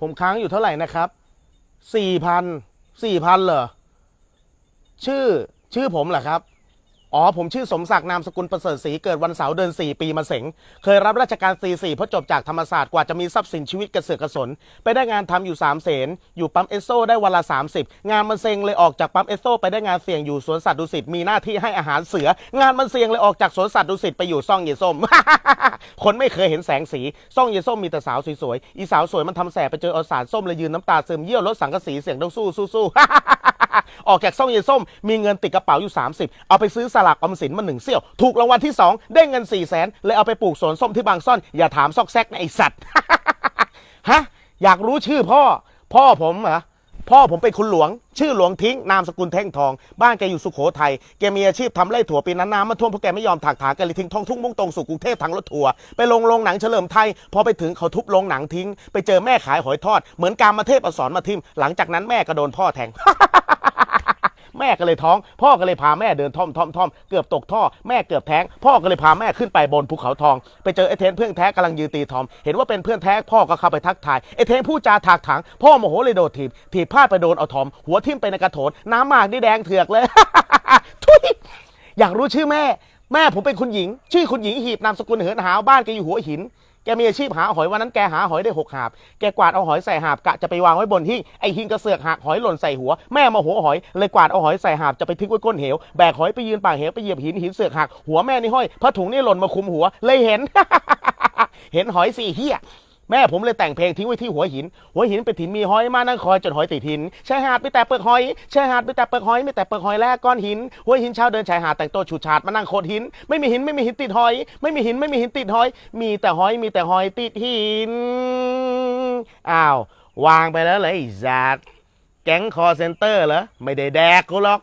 ผมค้างอยู่เท่าไหร่นะครับสี่พันสี่พันเหรอ ชื่อชื่อผมเหรอครับ อ๋อ ผมชื่อสมศักดิ์นามสกุลประเสริฐศรีเกิดวันเสาร์เดือน4 ปีมาเสงเคยรับราชการตีสี่พราะจบจากธรรมศาสตร์กว่าจะมีทรัพย์สินชีวิตกระเสือกกระสน ไปได้งานทำอยู่3ามเสน อยู่ปั๊มเอสโซได้วันละ 30 งานมันเซ็งเลยออกจากปั๊มเอสโซไปได้งานเสี่ยงอยู่สวนสัตว์ดุสิตมีหน้าที่ให้อาหารเสือ งานมันเสี่ยงเลยออกจากสวนสัตว์ดุสิตไปอยู่ซ่องเยส้ม คนไม่เคยเห็นแสงสีซ่องเยส้มมีแต่สาวสวยๆอีสาวสวยมันทำแสบไปเจออสารส้มเลยยืนน้ำตาซึมเยี่ยวรถสังกะสีเสียงต้องสู้สู้สู้ออกจากซ่องเยส้ม มีเงินติดกระเป๋าอยู่ 30 เอาไปซื้อสลากออมสินมาหนึ่งเซี่ยว ถูกรางวัลที่ 2 ได้เงิน4ี่แสนเลยเอาไปปลูกสวนส้มที่บางซ่อน อย่าถามซอกแซกนะไอสัตว์ ฮะ อยากรู้ชื่อพ่อ พ่อผมเหรอ พ่อผมเป็นคุณหลวง ชื่อหลวงทิ้งนามสกุลแท่งทอง บ้านแกอยู่สุโขทัยแกมีอาชีพทำไร่ถั่วปีนั้นน้ำมาท่วมเพราะแกไม่ยอมถักถางแกเลยทิ้งท้องทุ่งมุ่งตรงสู่กรุงเทพทางรถทัวร์ไปลงโรงหนังเฉลิมไทยพอไปถึงเขาทุบโรงหนังทิ้ง ไปเจอแม่ขายหอยทอดเหมือนการมาเทพอสอนมาทิมหลังจากนั้นแม่ก็โดนพ่อแทง แม่ก็เลยท้อง พ่อก็เลยพาแม่เดินท่อมท่อมท่อมเกือบตกท่อแม่เกือบแท้ง พ่อก็เลยพาแม่ขึ้นไปบนภูเขาทอง ไปเจอไอ้เทนเพื่อนแท้กำลังยืนตีทอม เห็นว่าเป็นเพื่อนแท้พ่อก็เข้าไปทักทายไอ้เทนพูดจาถากถางพ่อโมโหเลยโดดถีบถีบพลาดไปโดนเอาทอม หัวทิ่มไปในกระโถนน้ำหมากนี่แดงเถือกเลยทุยอยากรู้ชื่อแม่ แม่ผมเป็นคุณหญิง ชื่อคุณหญิงหีบนามสกุลเหินหาวบ้านแกอยู่หัวหิน แกมีอาชีพหาหอยวันนั้นแกหาหอยได้หกหาบ แกกวาดเอาหอยใส่หาบกะจะไปวางไว้บนหิ้งไอหิ้งกระเสือกหักหอยหล่นใส่หัวแม่มาหัวหอยเลยกวาดเอาหอยใส่หาบจะไปทิ้งไว้ก้นเหวแบกหอยไปยืนปากเหวไปเหยียบหินหินเสือกหักหัวแม่นี่ห้อยผ้าถุงนี่หล่นมาคุมหัวเลยเห็น เห็นหอยสี่เฮีย แม่ผมเลยแต่งเพลงทิ้งไว้ที่หัวหิน หัวหินเป็นถิ่นมีหอยมานั่งคอยจนหอยติดหินชายหาดมีแต่เปลือกหอยชายหาดมีแต่เปลือกหอยไมีแต่เปลือกหอยและก้อนหิน หัวหินเช้าเดินชายหาดแต่งตัวฉูดฉาดมานั่งโขดหิน ไม่มีหินไม่มีหินติดหอย ไม่มีหินไม่มีหินติดหอย มีแต่หอยมีแต่หอยติดหิน อ้าว วางไปแล้วเลยไอ้สัตว์แก๊งคอเซนเตอร์เหรอ ไม่ได้แดกกูหรอก